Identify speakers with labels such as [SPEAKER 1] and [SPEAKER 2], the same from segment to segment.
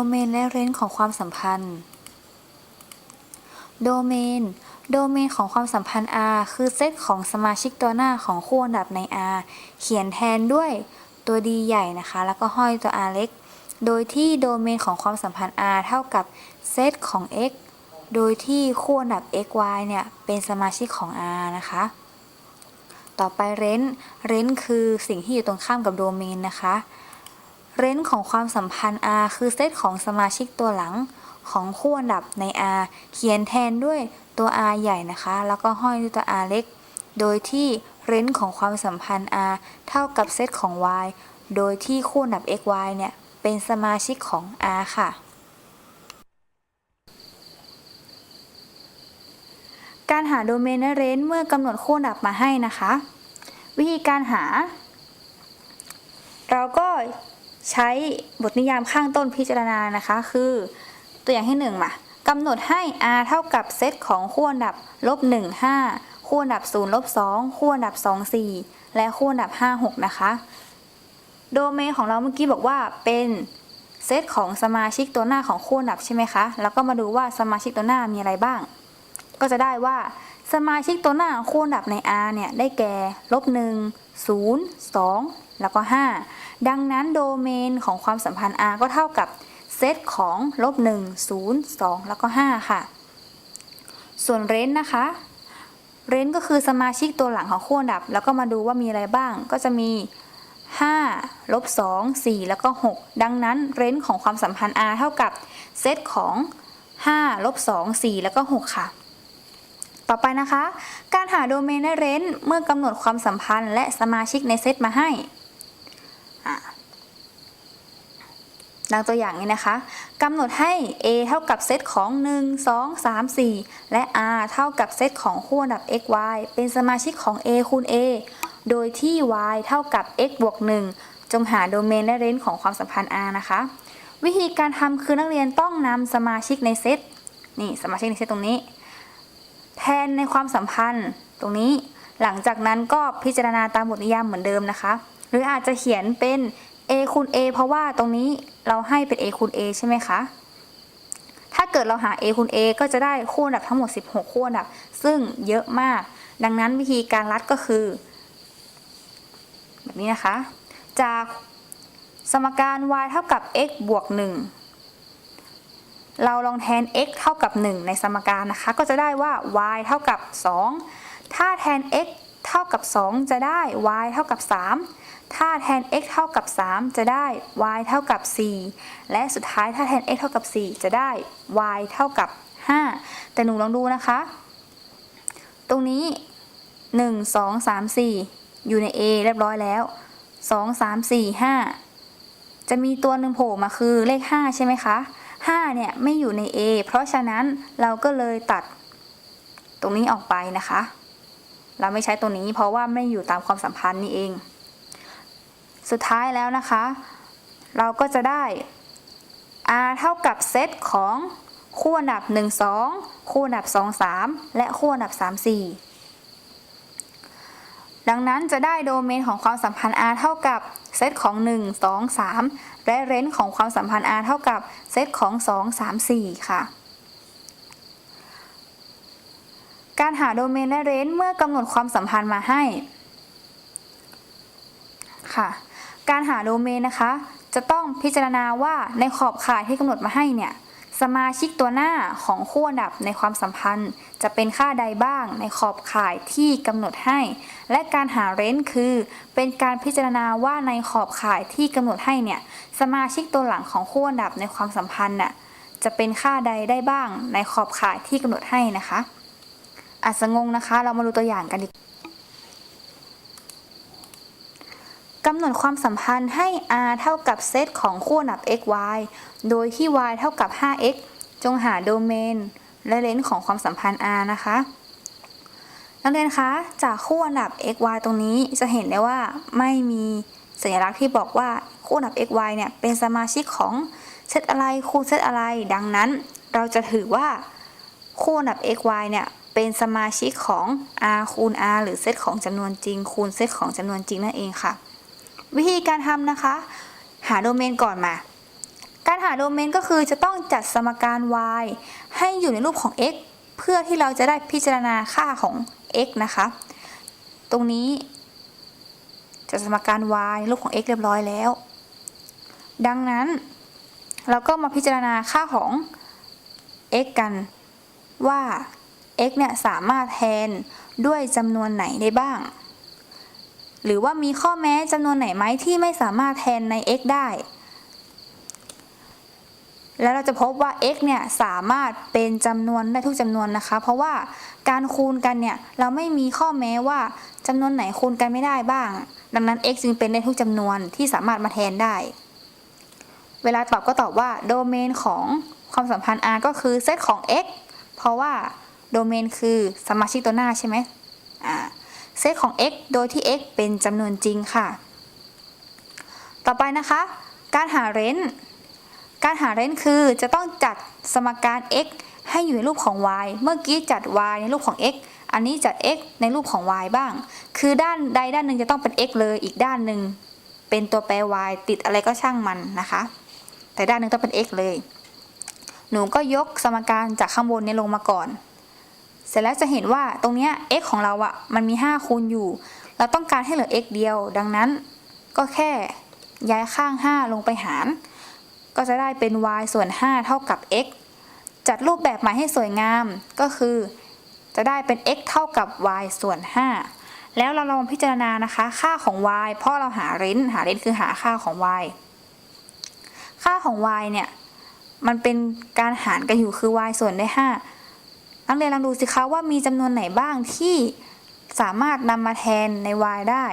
[SPEAKER 1] โดเมนและเรนจ์ของความสัมพันธ์ โดเมน โดเมนของความสัมพันธ์ R คือเซตของสมาชิกตัวหน้าของคู่อันดับใน R เขียนแทนด้วยตัว D ใหญ่นะคะ แล้วก็ห้อยตัว R เล็ก โดยที่โดเมนของความสัมพันธ์ R เท่ากับเซตของ X โดยที่คู่อันดับ x y เนี่ย เป็นสมาชิกของ R นะคะ ต่อไปเรนเรนคือสิ่งที่อยู่ตรงข้ามกับโดเมนนะคะ เรนจ์ของความสัมพันธ์ R คือเซตของสมาชิกตัวหลังของคู่อันดับใน R เขียนแทนด้วยตัว R ใหญ่นะคะ แล้วก็ห้อยด้วยตัว R เล็ก โดยที่เรนจ์ของความสัมพันธ์ R เท่ากับเซตของ Y โดยที่คู่อันดับ x y เนี่ยเป็นสมาชิกของ R ค่ะ การหาโดเมนและเรนเมื่อกำหนดคู่อันดับมาให้นะคะ วิธีการหา เราก็ ใช้บทนิยามข้างต้นพิจารณานะคะ คือตัวอย่างที่1มากำหนดให้ r เท่ากับเซตของคู่อันดับลบ1 5คู่อันดับ0ลบ2คู่อันดับ2 4 และคู่อันดับ5 6 นะคะ โดเมนของเราเมื่อกี้บอกว่าเป็นเซตของสมาชิกตัวหน้าของคู่อันดับใช่ไหมคะ แล้วก็มาดูว่าสมาชิกตัวหน้ามีอะไรบ้าง ก็จะได้ว่าสมาชิกตัวหน้าของคู่อันดับใน R เนี่ยได้แก่ลบ1 0 2 แล้วก็ 5 ดังนั้นโดเมนของความสัมพันธ์ R ก็เท่ากับเซตของลบ1 0 2 แล้วก็ 5 ค่ะ ส่วนเรนจ์นะคะเรนจ์ก็คือสมาชิกตัวหลังของคู่อันดับ แล้วก็มาดูว่ามีอะไรบ้างก็จะมี 5 ลบ 2 4 แล้วก็ 6 ดังนั้นเรนจ์ของความสัมพันธ์ R เท่ากับเซตของ 5 ลบ 2 4 แล้วก็ 6 ค่ะ ต่อไปนะคะ การหาโดเมนและเรนจ์เมื่อกำหนดความสัมพันธ์และสมาชิกในเซตมาให้ ดังตัวอย่างนี้นะคะกำหนดให้ A เท่ากับเซตของ 1 2 3 4 และ R เท่ากับเซตของคู่อันดับ x y เป็นสมาชิกของ A คูณ A โดยที่ y เท่ากับ x บวก 1 จงหาโดเมนและเรนจ์ของความสัมพันธ์ R นะคะ วิธีการทำคือนักเรียนต้องนำสมาชิกในเซตนี่สมาชิกในเซตตรงนี้ แทนในความสัมพันธ์ตรงนี้ หลังจากนั้นก็พิจารณาตามบทนิยามเหมือนเดิมนะคะ หรืออาจจะเขียนเป็น a คูณ a เพราะว่าตรงนี้เราให้เป็น a คูณ a ใช่ไหมคะ ถ้าเกิดเราหา a คูณ a ก็จะได้คู่อันดับทั้งหมด 16 คู่อันดับ ซึ่งเยอะมาก ดังนั้นวิธีการรัดก็คือ แบบนี้นะคะ จากสมการ y เท่ากับ x บวก 1เราลองแทน x เท่ากับ 1 ในสมการนะคะ ก็จะได้ว่า y เท่ากับ 2 ถ้าแทน x เท่ากับ 2 จะได้ y เท่ากับ 3 ถ้าแทน x เท่ากับ 3 จะได้ y เท่ากับ 4 และสุดท้ายถ้าแทน x เท่ากับ 4 จะได้ y เท่ากับ 5 แต่หนูลองดูนะคะ ตรงนี้ 1 2 3 4 อยู่ใน A เรียบร้อยแล้ว 2 3 4 5 จะมีตัวหนึ่งโผล่มาคือเลข 5 ใช่ไหมคะ 5 เนี่ยไม่อยู่ใน A เพราะฉะนั้นเราก็เลยตัดตรงนี้ออกไปนะคะ เราไม่ใช้ตัวนี้เพราะว่าไม่อยู่ตามความสัมพันธ์นี่เอง สุดท้ายแล้วนะคะ เราก็จะได้ r เท่ากับเซตของคู่อันดับ 1 2 คู่อันดับ 2 3 และคู่อันดับ 3 4 ดังนั้นจะได้โดเมนของความสัมพันธ์ r เท่ากับเซตของ 1 2 3 และเรนจ์ของความสัมพันธ์ r เท่ากับเซตของ 2 3 4 ค่ะ การหาโดเมนและเรนจ์เมื่อกำหนดความสัมพันธ์มาให้ค่ะ การหาโดเมนนะคะ จะต้องพิจารณาว่าในขอบข่ายที่กำหนดมาให้เนี่ยสมาชิกตัวหน้าของคู่อันดับในความสัมพันธ์ จะเป็นค่าใดบ้างในขอบข่ายที่กำหนดให้ และการหาเรนจ์คือ เป็นการพิจารณาว่าในขอบข่ายที่กำหนดให้เนี่ยสมาชิกตัวหลังของคู่อันดับในความสัมพันธ์น่ะจะเป็นค่าใดได้บ้างในขอบข่ายที่กำหนดให้นะคะ อาจจะงงนะคะ เรามาดูตัวอย่างกันดีกำหนดความสัมพันธ์ให้ r เท่ากับเซตของคู่อันดับ x y โดยที่ y เท่ากับ 5x จงหาโดเมน และเลนส์ของความสัมพันธ์ r นะคะ นักเรียนคะ จากคู่อันดับ x y ตรงนี้จะเห็นได้ว่าไม่มีสัญลักษณ์ที่บอกว่าคู่อันดับ x y เนี่ยเป็นสมาชิกของเซตอะไรคูณเซตอะไร ดังนั้น เราจะถือว่าคู่อันดับ x y เนี่ย เป็นสมาชิกของ r คูณ r หรือเซตของจำนวนจริง คูณเซตของจำนวนจริงนั่นเองค่ะ วิธีการทำนะคะ หาโดเมนก่อนมา การหาโดเมนก็คือจะต้องจัดสมการ y ให้อยู่ในรูปของ x เพื่อที่เราจะได้พิจารณาค่าของ x นะคะ ตรงนี้จัดสมการ y ในรูปของ x เรียบร้อยแล้ว ดังนั้น เราก็มาพิจารณาค่าของ x กันว่า x เนี่ยสามารถแทนด้วยจำนวนไหนได้บ้าง หรือว่ามีข้อแม้จำนวนไหนไหมที่ไม่สามารถแทนใน x ได้ แล้วเราจะพบว่า x เนี่ยสามารถเป็นจำนวนได้ทุกจำนวนนะคะ เพราะว่าการคูณกันเนี่ยเราไม่มีข้อแม้ว่าจำนวนไหนคูณกันไม่ได้บ้าง ดังนั้น x จึงเป็นได้ทุกจำนวนที่สามารถมาแทนได้ เวลาตอบก็ตอบว่าโดเมนของความสัมพันธ์ r ก็คือเซตของ x เพราะว่า โดเมนคือสมาชิกตัวหน้าใช่ไหมอ่าเซตของ x โดยที่ x เป็นจำนวนจริงค่ะ ต่อไปนะคะ การหาเรนจ์การหาเรนจ์คือจะต้องจัดสมการ x ให้อยู่ในรูปของ y เมื่อกี้จัด y ในรูปของ x อันนี้จัด x ในรูปของ y บ้าง คือด้านใดด้านหนึ่งจะต้องเป็น x เลย อีกด้านหนึ่งเป็นตัวแปร y ติดอะไรก็ช่างมันนะคะ แต่ด้านหนึ่งต้องเป็น x เลย หนูก็ยกสมการจากข้างบนนี้ลงมาก่อน เสร็จแล้วจะเห็นว่าตรงเนี้ย x ของเราอะมันมี 5 คูณอยู่ เราต้องการให้เหลือ x เดียว ดังนั้นก็แค่ย้ายข้าง 5 ลงไปหาร ก็จะได้เป็น y ส่วน 5 เท่ากับ x จัดรูปแบบใหม่ให้สวยงามก็คือ จะได้เป็น x เท่ากับ y ส่วน 5 แล้วเราลองพิจารณานะคะ ค่าของ y เพราะเราหาเรนหาเรนคือหาค่าของ y ค่าของ y เนี่ย มันเป็นการหารกันอยู่คือ y ส่วนได้5 นักเรียนลองดูสิคะว่ามีจำนวนไหนบ้างที่สามารถนำมาแทนใน y ได้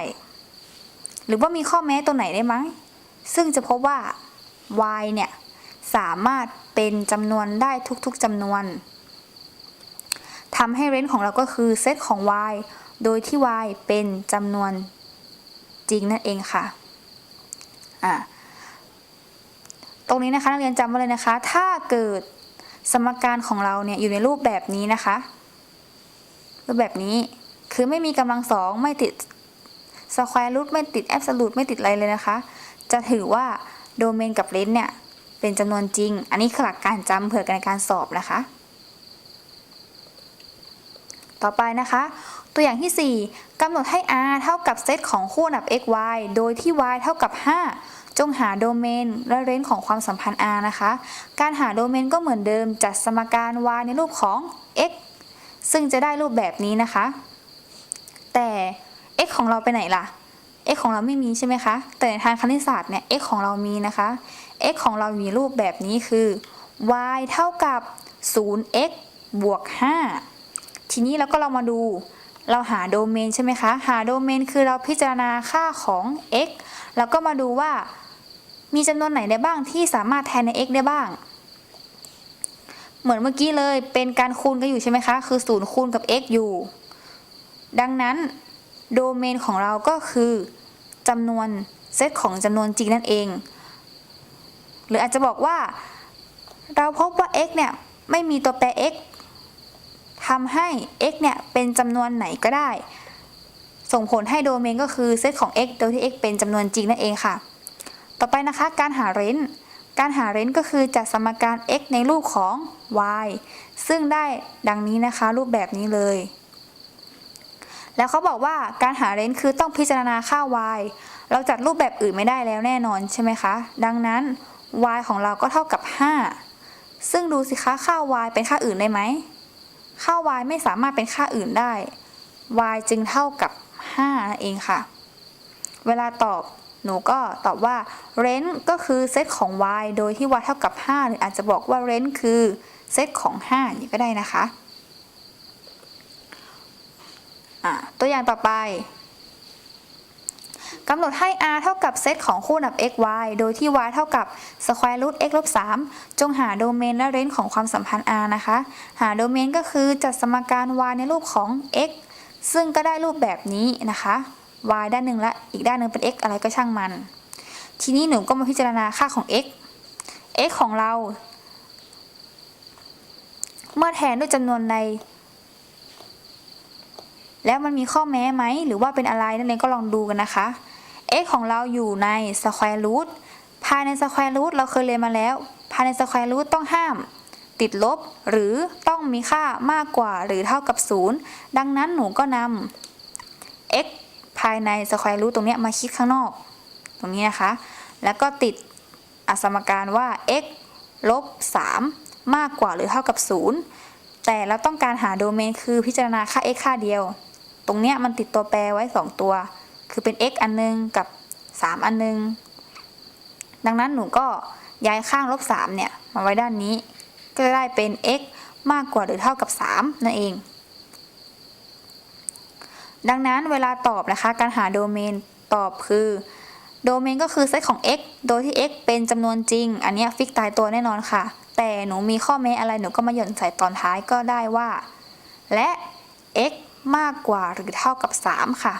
[SPEAKER 1] หรือว่ามีข้อแม้ตัวไหนได้ไหมซึ่งจะพบว่า y เนี่ยสามารถเป็นจำนวนได้ทุกๆจำนวนทำให้เรนจ์ของเราก็คือเซตของ y โดยที่ y เป็นจำนวนจริงนั่นเองค่ะอ่าตรงนี้นะคะนักเรียนจำไว้เลยนะคะ ถ้าเกิด สมการของเราเนี่ยอยู่ในรูปแบบนี้นะคะ รูปแบบนี้คือไม่มีกำลังสองไม่ติดสแควร์รูทไม่ติดแอบสูตไม่ติดอะไรเลยนะคะ จะถือว่าโดเมนกับเลนเนี่ยเป็นจำนวนจริง อันนี้คือหลักการจำเผื่อในการสอบนะคะ ต่อไปนะคะ ตัวอย่างที่ 4กำหนดให้ r เท่ากับเซตของคู่อันดับ x y โดยที่ y เท่ากับ 5 จงหาโดเมนและเรนจ์ของความสัมพันธ์ r นะคะ การหาโดเมนก็เหมือนเดิมจัดสมการ y ในรูปของ x ซึ่งจะได้รูปแบบนี้นะคะ แต่ x ของเราไปไหนล่ะ x ของเราไม่มีใช่ไหมคะ แต่ในทางคณิตศาสตร์เนี่ย x ของเรามีนะคะ x ของเรามีรูปแบบนี้คือ y เท่ากับ 0x บวก 5 ทีนี้เราก็เรามาดูเราหาโดเมนใช่ไหมคะ หาโดเมนคือเราพิจารณาค่าของ x แล้วก็มาดูว่า มีจำนวนไหนได้บ้างที่สามารถแทนใน x ได้บ้าง เหมือนเมื่อกี้เลยเป็นการคูณกันอยู่ใช่ไหมคะ คือ0คูณกับ x อยู่ ดังนั้นโดเมนของเราก็คือจำนวนเซตของจำนวนจริงนั่นเอง หรืออาจจะบอกว่า เราพบว่า x เนี่ยไม่มีตัวแปร x ทำให้ x เนี่ยเป็นจำนวนไหนก็ได้ ส่งผลให้โดเมนก็คือเซตของ x โดยที่ x เป็นจำนวนจริงนั่นเองค่ะ ต่อไปนะคะการหาเรนจ์การหาเรนจ์ก็คือจัดสมการ x ในรูปของ y ซึ่งได้ดังนี้นะคะ รูปแบบนี้เลย แล้วเขาบอกว่าการหาเรนจ์คือต้องพิจารณาค่า y เราจัดรูปแบบอื่นไม่ได้แล้วแน่นอนใช่ไหมคะ ดังนั้น y ของเราก็เท่ากับ 5 ซึ่งดูสิคะค่า y เป็นค่าอื่นได้ไหมค่า y ไม่สามารถเป็นค่าอื่นได้ y จึงเท่ากับ5นั่นเองค่ะ เวลาตอบ หนูก็ตอบว่า range ก็คือเซตของ y โดยที่ y เท่ากับ 5 หรืออาจจะบอกว่า range คือเซตของ5อย่างนี้ก็ได้นะคะอะตัวอย่างต่อไปกำหนดให้ r เท่ากับเซตของคู่นดับ x y โดยที่ y เท่ากับ square root x ลบ3จงหาโดเมนและเรนจ์ของความสัมพันธ์ r นะคะ หาโดเมนก็คือจัดสมการ y ในรูปของ x ซึ่งก็ได้รูปแบบนี้นะคะ y ด้านหนึ่งและอีกด้านหนึ่งเป็น x อะไรก็ช่างมัน ทีนี้หนูก็มาพิจารณาค่าของ x x ของเรา เมื่อแทนด้วยจำนวนใน แล้วมันมีข้อแม้ไหม หรือว่าเป็นอะไรนั่นเองก็ลองดูกันนะคะ x ของเราอยู่ใน square root ภายในสแควร์รูทเราเคยเรียนมาแล้ว ภายในสแควร์รูทต้องห้าม ติดลบ หรือต้องมีค่ามากกว่าหรือเท่ากับ 0 ดังนั้นหนูก็นำ x ภายในสแควร์รูทตรงเนี้ยมาคิดข้างนอก ตรงนี้นะคะ แล้วก็ติดอสมการว่า x ลบ 3 มากกว่าหรือเท่ากับ 0 แต่เราต้องการหาโดเมนคือพิจารณาค่า x ค่าเดียว ตรงเนี้ยมันติดตัวแปรไว้ 2 ตัว คือเป็น x อันนึงกับ 3 อันนึง ดังนั้นหนูก็ย้ายข้างลบ 3 เนี่ย มาไว้ด้านนี้ ก็จะได้เป็น x มากกว่าหรือเท่ากับ 3 นั่นเอง ดังนั้นเวลาตอบนะคะ การหาโดเมนตอบคือโดเมนก็คือเซตของ x โดยที่ x เป็นจำนวนจริง อันนี้ฟิกตายตัวแน่นอนค่ะ แต่หนูมีข้อแม้อะไรหนูก็มาหย่อนใส่ตอนท้ายก็ได้ว่า และ x มากกว่าหรือเท่ากับ 3 ค่ะ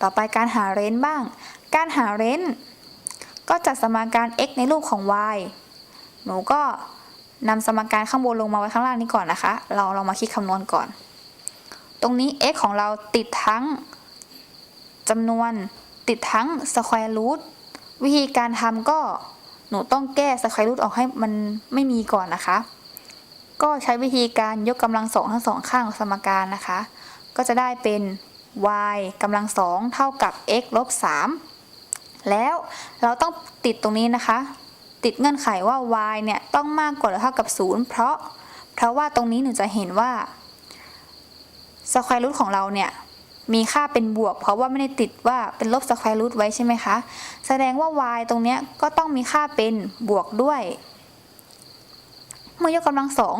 [SPEAKER 1] ต่อไปการหาเรนจ์บ้าง การหาเรนจ์ก็จัดสมการ x ในรูปของ y หนูก็นำสมการข้างบนลงมาไว้ข้างล่างนี้ก่อนนะคะ เราเรามาคิดคำนวณก่อน ตรงนี้ x ของเราติดทั้งจำนวนติดทั้ง square root วิธีการทำก็หนูต้องแก้ square root ออกให้มันไม่มีก่อนนะคะ ก็ใช้วิธีการยกกำลังสองทั้งสองข้างของสมการนะคะ ก็จะได้เป็น y กำลังสองเท่ากับ x ลบ3แล้วเราต้องติดตรงนี้นะคะ ติดเงื่อนไขว่า y เนี่ยต้องมากกว่าหรือเท่ากับ 0 เพราะ เพราะว่าตรงนี้หนูจะเห็นว่า square root ของเราเนี่ยมีค่าเป็นบวก เพราะว่าไม่ได้ติดว่าเป็นลบ square root ไว้ใช่ไหมคะ แสดงว่า y ตรงเนี้ยก็ต้องมีค่าเป็นบวกด้วย เมื่อยกกำลังสอง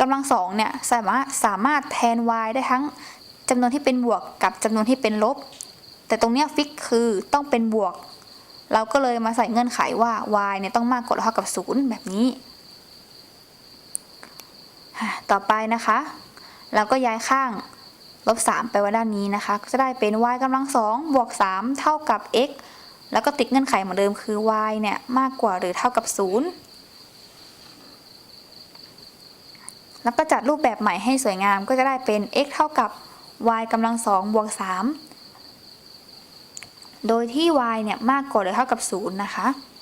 [SPEAKER 1] กำลังสองเนี่ยสามารถสามารถแทน y ได้ทั้งจำนวนที่เป็นบวกกับจำนวนที่เป็นลบ แต่ตรงเนี้ยฟิกคือต้องเป็นบวก เราก็เลยมาใส่เงื่อนไขว่า y เนี่ยต้องมากกว่าหรือเท่ากับ 0 แบบนี้ ต่อไปนะคะ เราก็ย้ายข้างลบ 3 ไปไว้ด้านนี้นะคะ ก็จะได้เป็น y กำลัง2บวก 3 เท่ากับ x แล้วก็ติดเงื่อนไขเหมือนเดิมคือ y เนี่ยมากกว่าหรือเท่ากับ 0 แล้วก็จัดรูปแบบใหม่ให้สวยงามก็จะได้เป็น x เท่ากับ y กำลัง2บวก 3 โดยที่ y เนี่ยมากกว่าหรือเท่ากับ 0 นะคะอะ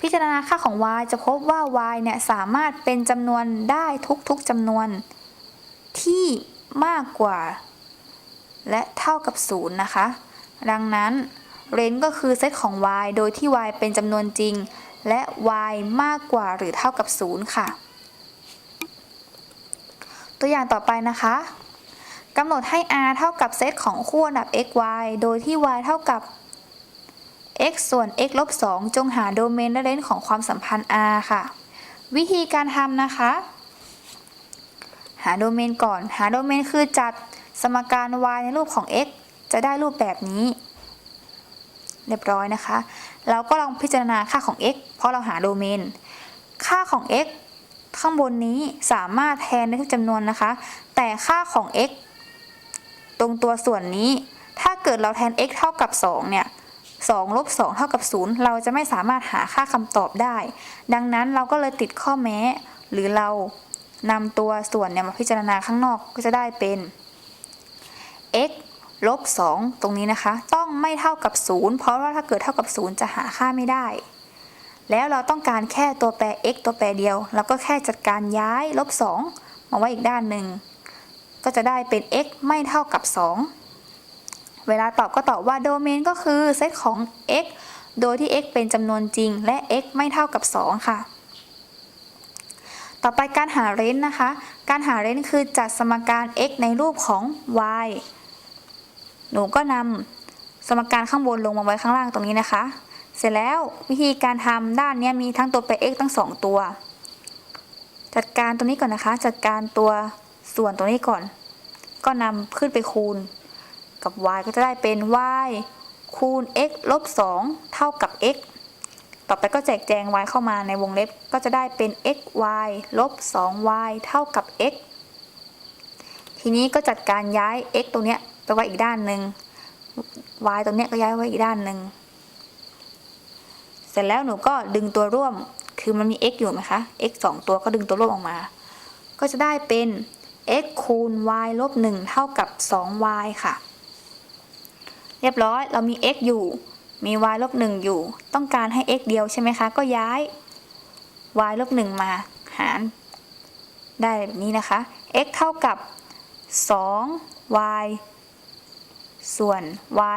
[SPEAKER 1] พิจารณาค่าของ y จะพบว่า y เนี่ยสามารถเป็นจำนวนได้ทุกๆจำนวนที่มากกว่า และเท่ากับ 0 นะคะ ดังนั้นเรนก็คือเซตของ y โดยที่ y เป็นจำนวนจริง และ y มากกว่าหรือเท่ากับ 0 ค่ะ ตัวอย่างต่อไปนะคะกำหนดให้ r เท่ากับเซตของคู่อันดับ x y โดยที่ y เท่ากับ x ส่วน x ลบ2จงหาโดเมนและเรนของความสัมพันธ์ r ค่ะ วิธีการทำนะคะ หาโดเมนก่อน หาโดเมนคือจัดสมการ y ในรูปของ x จะได้รูปแบบนี้ เรียบร้อยนะคะ เราก็ลองพิจารณาค่าของ x เพราะเราหาโดเมน ค่าของ x ข้างบนนี้สามารถแทนได้ทุกจำนวนนะคะ แต่ค่าของ x ตรงตัวส่วนนี้ ถ้าเกิดเราแทน x เท่ากับ 2 เนี่ย 2ลบ2เท่ากับ0เราจะไม่สามารถหาค่าคำตอบได้ ดังนั้นเราก็เลยติดข้อแม้ หรือเรานำตัวส่วนเนี่ยมาพิจารณาข้างนอกก็จะได้เป็น x ลบ2ตรงนี้นะคะ ต้องไม่เท่ากับ 0 เพราะว่าถ้าเกิดเท่ากับ 0 จะหาค่าไม่ได้ แล้วเราต้องการแค่ตัวแปร x ตัวแปรเดียว เราก็แค่จัดการย้ายลบ2มาไว้อีกด้านหนึ่ง ก็จะได้เป็น x ไม่เท่ากับ 2 เวลาตอบก็ตอบว่าโดเมนก็คือเซตของ x โดยที่ x เป็นจำนวนจริง และ x ไม่เท่ากับ 2 ค่ะ ต่อไปการหาเรนนะคะ การหาเรนคือจัดสมการ x ในรูปของ y หนูก็นำสมการข้างบนลงมาไว้ข้างล่างตรงนี้นะคะ เสร็จแล้ววิธีการทำด้านนี้มีทั้งตัวแป x ทั้ง 2 ตัว จัดการตรงนี้ก่อนนะคะ จัดการตัวส่วนตรงนี้ก่อน ก็นำขึ้นไปคูณ กับ y ก็จะได้เป็น y คูณ x ลบ 2 เท่ากับ x ต่อไปก็แจกแจง y เข้ามาในวงเล็บก็จะได้เป็น x y ลบ 2y เท่ากับ x ทีนี้ก็จัดการย้าย x ตรงเนี้ยไปไว้อีกด้านหนึ่ง y ตรงเนี้ยก็ย้ายไว้อีกด้านหนึ่ง เสร็จแล้วหนูก็ดึงตัวร่วม คือมันมี x อยู่ไหมคะ x 2 ตัวก็ดึงตัวร่วมออกมา ก็จะได้เป็น x คูณ y ลบ 1 เท่ากับ 2y ค่ะ เรียบร้อยเรามี x อยู่ มี y ลบ1อยู่ ต้องการให้ x เดียวใช่ไหมคะ ก็ย้าย y ลบ1มาหาร ได้แบบนี้นะคะ x เท่ากับ 2y ส่วน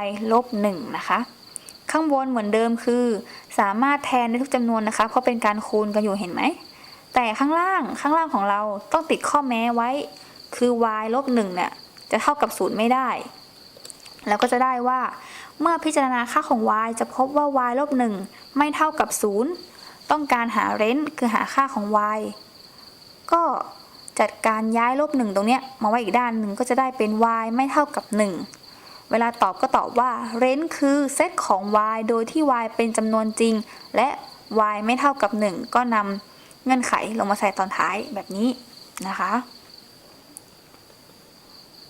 [SPEAKER 1] y ลบ1นะคะ ข้างบนเหมือนเดิมคือ สามารถแทนได้ทุกจำนวนนะคะ เพราะเป็นการคูณกันอยู่เห็นไหม แต่ข้างล่างข้างล่างของเราต้องติดข้อแม้ไว้ คือ y ลบ1เนี่ยจะเท่ากับ 0 ไม่ได้ แล้วก็จะได้ว่า เมื่อพิจารณาค่าของ y จะพบว่า y ลบ1ไม่เท่ากับ 0 ต้องการหาเรนจ์คือหาค่าของ y ก็จัดการย้ายลบ1ตรงเนี้ยมาไว้อีกด้านหนึ่งก็จะได้เป็น y ไม่เท่ากับ 1 เวลาตอบก็ตอบว่าเรนจ์คือเซตของ y โดยที่ y เป็นจำนวนจริง และ y ไม่เท่ากับ 1 ก็นำเงื่อนไขลงมาใส่ตอนท้ายแบบนี้นะคะ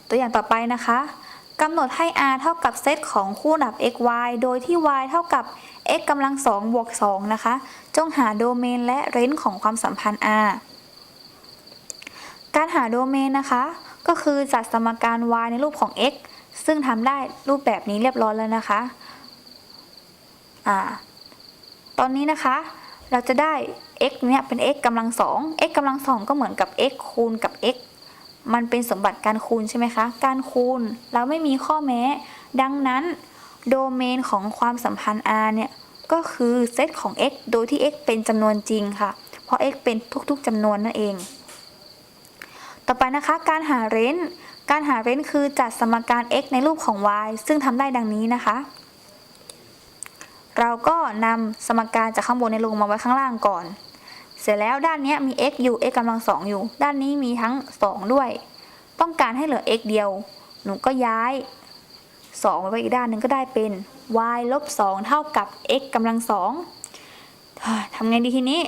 [SPEAKER 1] ตัวอย่างต่อไปนะคะ กำหนดให้ r เท่ากับเซตของคู่นับ x y โดยที่ y เท่ากับ x กำลัง2บวก2นะคะ จงหาโดเมนและเรนจ์ของความสัมพันธ์ r การหาโดเมนนะคะ ก็คือจัดสมการ y ในรูปของ x ซึ่งทำได้รูปแบบนี้เรียบร้อยแล้วนะคะอ่าตอนนี้นะคะ เราจะได้ x เนี่ยเป็น x กำลัง2 x กำลัง2ก็เหมือนกับ x คูณกับ x มันเป็นสมบัติการคูณใช่ไหมคะ การคูณเราไม่มีข้อแม้ ดังนั้น โดเมนของความสัมพันธ์ r เนี่ย ก็คือเซตของ x โดยที่ x เป็นจำนวนจริงค่ะ เพราะ x เป็นทุกๆจำนวนนั่นเอง ต่อไปนะคะการหาเรนจ์การหาเรนจ์คือจัดสมการ x ในรูปของ y ซึ่งทำได้ดังนี้นะคะ เราก็นำสมการจากข้างบนในลงมาไว้ข้างล่างก่อน เสร็จแล้วด้านนี้มี x อยู่ x กำลังสองอยู่ ด้านนี้มีทั้ง 2 ด้วย ต้องการให้เหลือ x เดียว หนูก็ย้าย2ไปไว้อีกด้านหนึ่งก็ได้เป็น y ลบ2เท่ากับ x กำลังสองทำไงดีทีนี้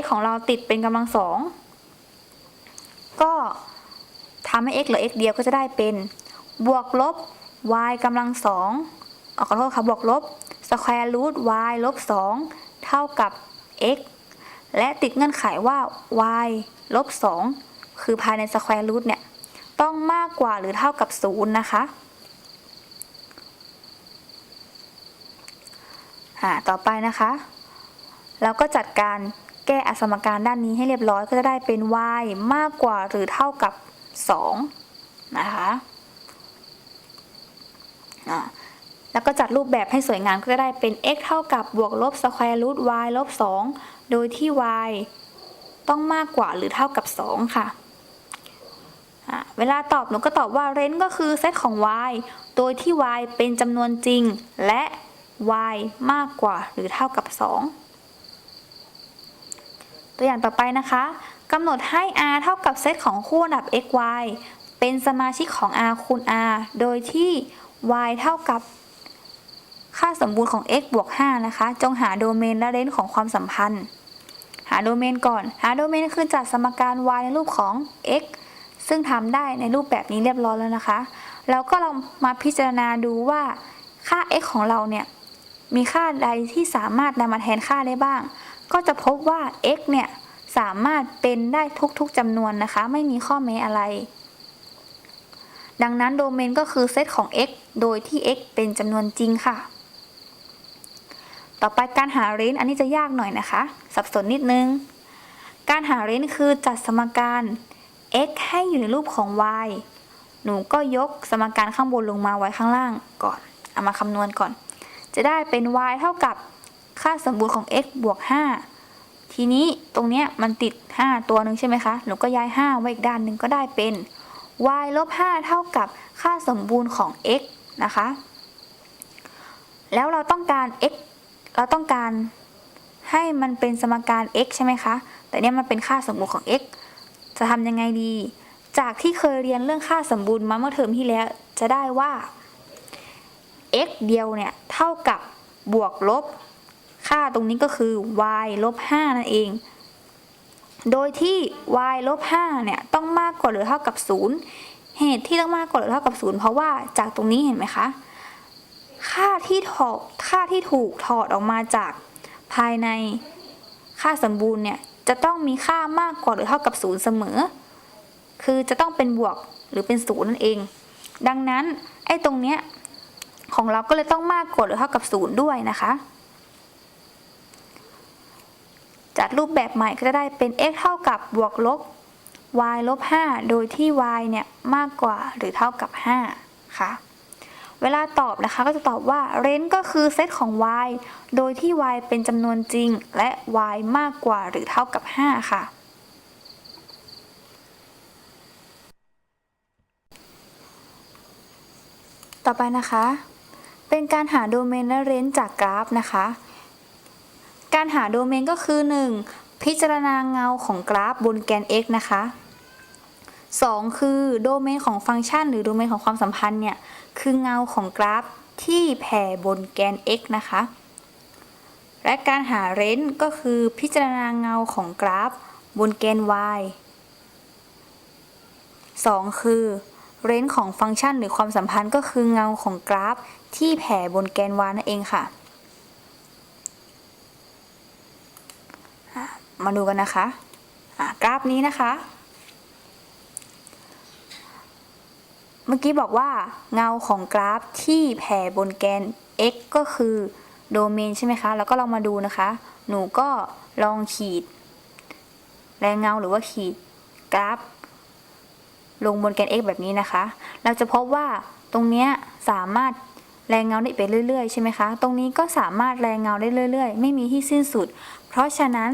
[SPEAKER 1] x ของเราติดเป็นกำลังสองก็ทำให้ x เหลือ x เดียวก็จะได้เป็น บวกลบ y กำลังสองเอขอโทษค่ะบวกลบ square root y ลบ2เท่ากับ x และติดเงื่อนไขว่า y ลบ2คือภายใน square root เนี่ย ต้องมากกว่าหรือเท่ากับ 0 นะคะต่อไปนะคะ เราก็จัดการแก้อสมการด้านนี้ให้เรียบร้อยก็จะได้เป็น y มากกว่าหรือเท่ากับ 2 นะคะ แล้วก็จัดรูปแบบให้สวยงามก็จะได้เป็น x เท่ากับบวกลบ square root y ลบ 2 โดยที่ y ต้องมากกว่าหรือเท่ากับ 2ค่ะอะเวลาตอบหนูก็ตอบว่าเรนก็คือเซตของ y โดยที่ y เป็นจำนวนจริง และ y มากกว่าหรือเท่ากับ 2 ตัวอย่างต่อไปนะคะกำหนดให้ r เท่ากับเซตของคู่อันดับ x y เป็นสมาชิกของ r คูณ r โดยที่ y เท่ากับ ค่าสมบูรณ์ของ x บวก 5 นะคะ จงหาโดเมนและเรนของความสัมพันธ์ หาโดเมนก่อน หาโดเมนคือจัดสมการ y ในรูปของ x ซึ่งทำได้ในรูปแบบนี้เรียบร้อยแล้วนะคะ แล้วก็เรามาพิจารณาดูว่าค่า x ของเราเนี่ย มีค่าใดที่สามารถนำมาแทนค่าได้บ้าง ก็จะพบว่า x เนี่ยสามารถเป็นได้ทุกๆจำนวนนะคะ ไม่มีข้อแม้อะไร ดังนั้นโดเมนก็คือเซตของ x โดยที่ x เป็นจำนวนจริงค่ะ ต่อไปการหาเรนจ์อันนี้จะยากหน่อยนะคะ สับสนนิดนึง การหาเรนจ์คือจัดสมการ x ให้อยู่ในรูปของ y หนูก็ยกสมการข้างบนลงมาไว้ข้างล่างก่อน เอามาคำนวณก่อน จะได้เป็น y เท่ากับค่าสมบูรณ์ของ x บวก 5 ทีนี้ตรงเนี้ยมันติด 5 ตัวหนึ่งใช่ไหมคะ หนูก็ย้าย 5 ไว้อีกด้านหนึ่งก็ได้เป็น y ลบ 5 เท่ากับค่าสมบูรณ์ของ x นะคะ แล้วเราต้องการ x เราต้องการให้มันเป็นสมการ x ใช่ไหมคะ แต่เนี่ยมันเป็นค่าสมบูรณ์ของ x จะทำยังไงดี จากที่เคยเรียนเรื่องค่าสมบูรณ์มาเมื่อเทอมที่แล้ว จะได้ว่า x เดียวเนี่ยเท่ากับบวกลบ ค่าตรงนี้ก็คือ y ลบ 5 นั่นเอง โดยที่ y ลบ 5 เนี่ยต้องมากกว่าหรือเท่ากับ 0 เหตุที่ต้องมากกว่าหรือเท่ากับ 0 เพราะว่าจากตรงนี้เห็นไหมคะ ค่าที่ถอดค่าที่ถูกถอดออกมาจากภายในค่าสมบูรณ์เนี่ยจะต้องมีค่ามากกว่าหรือเท่ากับ0เสมอ คือจะต้องเป็นบวกหรือเป็น0นั่นเอง ดังนั้นไอ้ตรงเนี้ยของเราก็เลยต้องมากกว่าหรือเท่ากับ0ด้วยนะคะ จัดรูปแบบใหม่ก็จะได้เป็น x เท่ากับบวกลบ y ลบ5โดยที่ y เนี่ยมากกว่าหรือเท่ากับ5ค่ะ เวลาตอบนะคะก็จะตอบว่า range ก็คือเซตของ y โดยที่ y เป็นจำนวนจริง และ y มากกว่าหรือเท่ากับ 5 ค่ะ ต่อไปนะคะ เป็นการหาโดเมนและเรนจ์จากกราฟนะคะ การหาโดเมนก็คือ 1. พิจารณาเงาของกราฟบนแกน x นะคะ 2. คือโดเมนของฟังก์ชัน หรือโดเมนของความสัมพันธ์เนี่ยคือเงาของกราฟที่แผ่บนแกน x นะคะ และการหาเรนจ์ก็คือพิจารณาเงาของกราฟบนแกน y 2. คือเรนจ์ของฟังก์ชันหรือความสัมพันธ์ก็คือเงาของกราฟที่แผ่บนแกน y นั่นเองค่ะ มาดูกันนะคะะกราฟนี้นะคะ เมื่อกี้บอกว่าเงาของกราฟที่แผ่บนแกน x ก็คือโดเมนใช่ไหมคะ แล้วก็ลองมาดูนะคะ หนูก็ลองขีด แรงเงาหรือว่าขีดกราฟ ลงบนแกน x แบบนี้นะคะ เราจะพบว่าตรงเนี้ยสามารถแรงเงาได้ไปเรื่อยๆใช่ไหมคะ ตรงนี้ก็สามารถแรงเงาได้เรื่อย ๆ ไม่มีที่สิ้นสุด เพราะฉะนั้น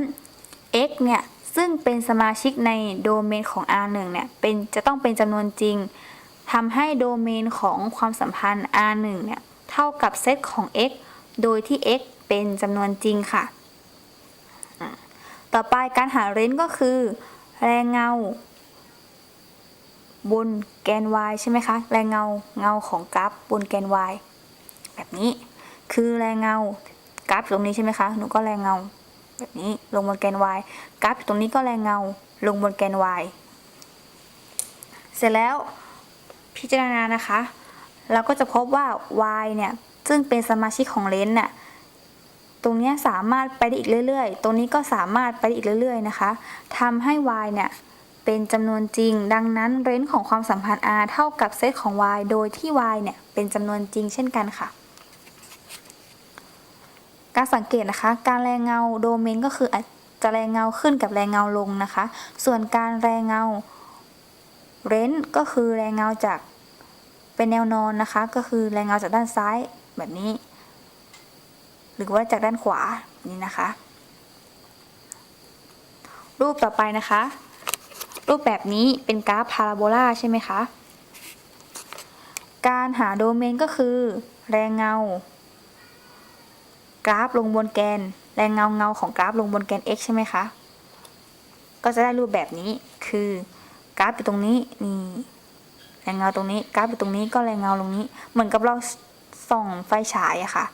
[SPEAKER 1] x เนี่ย ซึ่งเป็นสมาชิกในโดเมนของ R1 เนี่ย เป็นจะต้องเป็นจำนวนจริง ทำให้โดเมนของความสัมพันธ์ R1 เนี่ยเท่ากับเซตของ x โดยที่ x เป็นจำนวนจริงค่ะ ต่อไปการหาเรนจ์ก็คือ แรงเงา บนแกน y ใช่ไหมคะ แรงเงาเงาของกราฟบนแกน y แบบนี้ คือแรงเงากราฟอยู่ตรงนี้ใช่ไหมคะ หนูก็แรงเงา แบบนี้ลงบนแกน y กราฟอยู่ตรงนี้ก็แรงเงาลงบนแกน y เสร็จแล้ว พิจารณานะคะ เราก็จะพบว่า y เนี่ยซึ่งเป็นสมาชิกของเลนส์น่ะตรงนี้สามารถไปได้อีกเรื่อยๆ ตรงนี้ก็สามารถไปได้อีกเรื่อยๆนะคะทำให้ y เนี่ยเป็นจำนวนจริง ดังนั้นเรนจ์ของความสัมพันธ์ r เท่ากับเซตของ y โดยที่ y เนี่ยเป็นจำนวนจริงเช่นกันค่ะ การสังเกตนะคะ การแรงเงาโดเมนก็คือจจะแรงเงาขึ้นกับแรงเงาลงนะคะ ส่วนการแรงเงาเรนจ์ก็คือแรงเงาจาก เป็นแนวนอนนะคะ ก็คือแรงเงาจากด้านซ้ายแบบนี้ หรือว่าจากด้านขวานี่นะคะ รูปต่อไปนะคะ รูปแบบนี้เป็นกราฟพาราโบลาใช่ไหมคะ การหาโดเมนก็คือ แรงเงา กราฟลงบนแกน แรงเงาเงาของกราฟลงบนแกน x ใช่ไหมคะก็จะได้รูปแบบนี้คือกราฟอยู่ตรงนี้นี่ แรงเงาตรงนี้กราฟอยู่ตรงนี้ก็แรงเงาลงนี้ เหมือนกับเราส่องไฟฉายอะค่ะ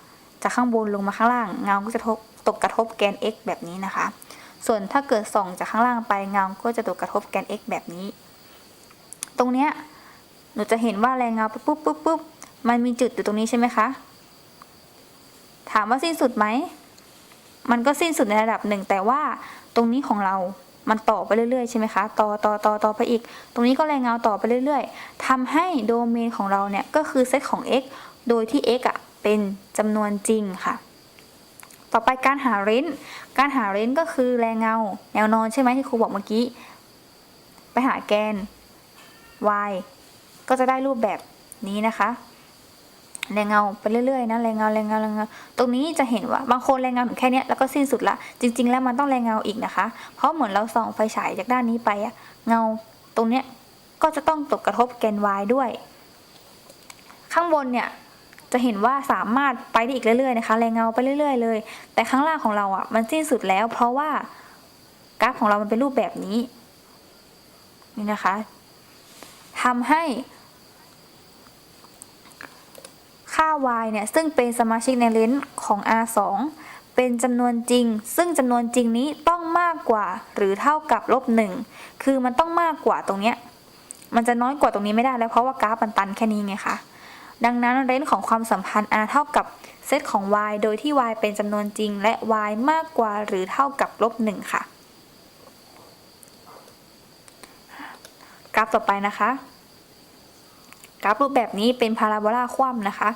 [SPEAKER 1] จากข้างบนลงมาข้างล่างเงาก็จะตกกระทบแกน x แบบนี้นะคะ ส่วนถ้าเกิดส่องจากข้างล่างไปเงาก็จะตกกระทบแกน x แบบนี้ ตรงเนี้ยหนูจะเห็นว่าแรงเงาปุ๊บปุ๊บปุ๊บปุ๊บมันมีจุดอยู่ตรงนี้ใช่ไหมคะ ถามว่าสิ้นสุดไหม มันก็สิ้นสุดในระดับหนึ่งแต่ว่าตรงนี้ของเรา มันต่อไปเรื่อยๆใช่ไหมคะ ต่อต่อต่อต่อไปอีก ตรงนี้ก็แรงเงาต่อไปเรื่อยๆทำให้โดเมนของเราเนี่ยก็คือเซตของ x โดยที่ x อะเป็นจำนวนจริงค่ะ ต่อไปการหาเรนจ์การหาเรนจ์ก็คือแรงเงา แนวนอนใช่ไหมที่ครูบอกเมื่อกี้ ไปหาแกน y ก็จะได้รูปแบบนี้นะคะ แรงเงาไปเรื่อยๆนะแรงเงาแรงเงาแรงเงาตรงนี้จะเห็นว่าบางคนแรงเงาถึงแค่นี้แล้วก็สิ้นสุดละจริง ๆ แล้วมันต้องแรงเงาอีกนะคะ เพราะเหมือนเราส่องไฟฉายจากด้านนี้ไปอะเงาตรงเนี้ยก็จะต้องตกกระทบแกน y ด้วย ข้างบนเนี่ยจะเห็นว่าสามารถไปได้อีกเรื่อยๆนะคะแรงเงาไปเรื่อย ๆ เลย แต่ข้างล่างของเราอะมันสิ้นสุดแล้ว เพราะว่ากราฟของเรามันเป็นรูปแบบนี้นี่นะคะทำให้ ค่า y เนี่ยซึ่งเป็นสมาชิกในเลนส์ของ r2 เป็นจำนวนจริง ซึ่งจำนวนจริงนี้ต้องมากกว่าหรือเท่ากับลบหนึ่งคือมันต้องมากกว่าตรงเนี้ยมันจะน้อยกว่าตรงนี้ไม่ได้แล้วเพราะว่ากราฟมันตันแค่นี้ไงคะดังนั้นเรนส์ของความสัมพันธ์ r เท่ากับเซตของ y โดยที่ y เป็นจำนวนจริง และ y มากกว่าหรือเท่ากับลบหนึ่งค่ะ กราฟต่อไปนะคะ กราฟรูปแบบนี้เป็นพาราโบลาคว่ำนะคะ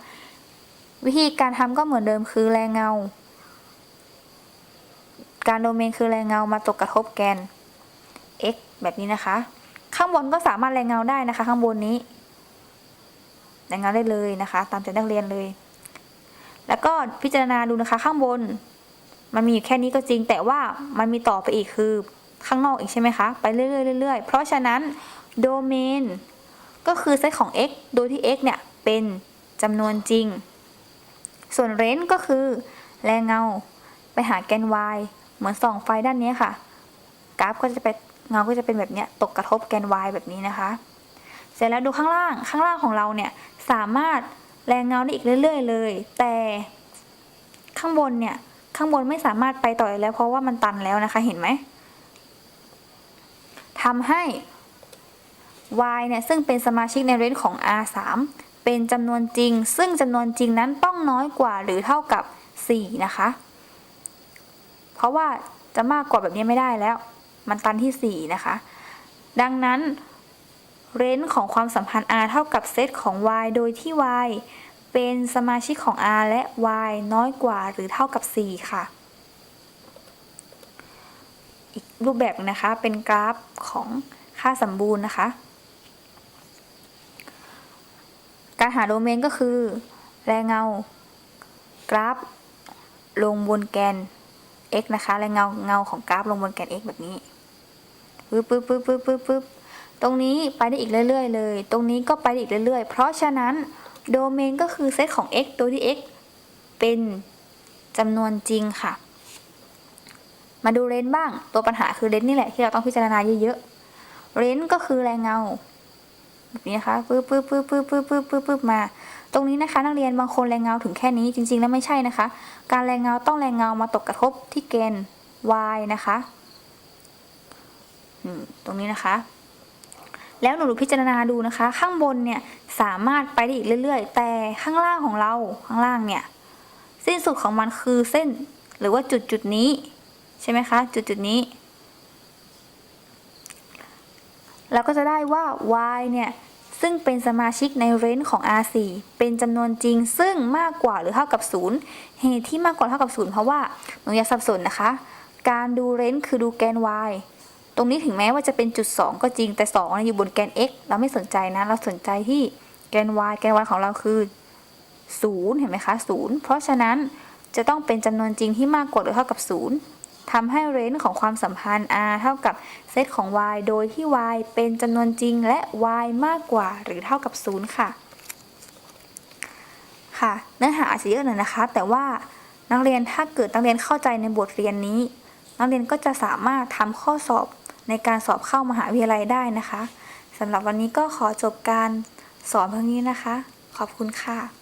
[SPEAKER 1] วิธีการทำก็เหมือนเดิมคือแรงเงา การโดเมนคือแรงเงามาตกกระทบแกน x แบบนี้นะคะ ข้างบนก็สามารถแรงเงาได้นะคะ ข้างบนนี้ แรงเงาได้เลยนะคะ ตามใจนักเรียนเลย แล้วก็พิจารณาดูนะคะ ข้างบน มันมีอยู่แค่นี้ก็จริง แต่ว่ามันมีต่อไปอีกคือข้างนอกอีกใช่ไหมคะ ไปเรื่อยๆเรื่อยๆเพราะฉะนั้นโดเมน ก็คือเซตของ x โดยที่ x เนี่ยเป็นจำนวนจริง ส่วนเรนก็คือ แรงเงาไปหาแกน y เหมือนส่องไฟด้านนี้ค่ะ กราฟก็จะเป็นเงาก็จะเป็นแบบนี้ตกกระทบแกน y แบบนี้นะคะ เสร็จแล้วดูข้างล่างข้างล่างของเราเนี่ยสามารถแรงเงาได้อีกเรื่อย ๆ เลย แต่ข้างบนเนี่ยข้างบนไม่สามารถไปต่อแล้ว เพราะว่ามันตันแล้วนะคะเห็นไหมทำให้ y เนี่ยซึ่งเป็นสมาชิกในเรนจ์ของ r3 เป็นจำนวนจริง ซึ่งจำนวนจริงนั้นต้องน้อยกว่าหรือเท่ากับ 4 นะคะ เพราะว่าจะมากกว่าแบบนี้ไม่ได้แล้ว มันตันที่ 4 นะคะ ดังนั้นเรนจ์ของความสัมพันธ์ r เท่ากับเซตของ y โดยที่ y เป็นสมาชิกของ r และ y น้อยกว่าหรือเท่ากับ 4 ค่ะ อีกรูปแบบนะคะเป็นกราฟของค่าสมบูรณ์นะคะ การหาโดเมนก็คือ แรงเงา กราฟ ลงบนแกน x นะคะ แรงเงาเงาของกราฟลงบนแกน x แบบนี้ปึ๊บปึ๊บปึ๊บปึ๊บปึ๊บปึ๊บตรงนี้ไปได้อีกเรื่อย ๆ เลย ตรงนี้ก็ไปได้อีกเรื่อยๆ เพราะฉะนั้นโดเมนก็คือเซตของ x โดยที่ x เป็นจำนวนจริงค่ะ มาดูเรนจ์บ้าง ตัวปัญหาคือเรนจ์นี่แหละที่เราต้องพิจารณาเยอะๆ เรนจ์ก็คือแรงเงา นี้นะคะปึ๊บปึ๊บปึ๊บปึ๊บปึ๊บปึ๊บปึ๊บปึ๊บมา ตรงนี้นะคะ นักเรียนบางคนแรงเงาถึงแค่นี้จริง ๆ แล้วไม่ใช่นะคะ การแรงเงาต้องแรงเงามาตกกระทบที่แกน y นะคะตรงนี้นะคะ แล้วหนูพิจารณาดูนะคะ ข้างบนเนี่ยสามารถไปได้อีกเรื่อย ๆ แต่ข้างล่างของเราข้างล่างเนี่ยสิ้นสุดของมันคือเส้นหรือว่าจุดจุดนี้ ใช่ไหมคะ จุดจุดนี้ เราก็จะได้ว่า y เนี่ย ซึ่งเป็นสมาชิกในเรนจ์ของ R4 เป็นจำนวนจริงซึ่งมากกว่าหรือเท่ากับ 0 เหตุที่มากกว่าเท่ากับ 0 เพราะว่าหนูอย่าสับสนนะคะ การดูเรนจ์คือดูแกน y ตรงนี้ถึงแม้ว่าจะเป็นจุด 2 ก็จริงแต่2นะอยู่บนแกน x เราไม่สนใจนะ เราสนใจที่แกน y แกน y ของเราคือ 0 เห็นไหมคะ 0 เพราะฉะนั้นจะต้องเป็นจำนวนจริงที่มากกว่าหรือเท่ากับ 0 ทำให้เรนจ์ของความสัมพันธ์ r เท่ากับเซตของ y โดยที่ y เป็นจำนวนจริงและ y มากกว่าหรือเท่ากับ 0 ค่ะ ค่ะเนื้อหาอาจจะเยอะหน่อยนะคะ แต่ว่านักเรียนถ้าเกิดนักเรียนเข้าใจในบทเรียนนี้ นักเรียนก็จะสามารถทำข้อสอบในการสอบเข้ามหาวิทยาลัยได้นะคะสำหรับวันนี้ก็ขอจบการสอนเพียงนี้นะคะ ขอบคุณค่ะ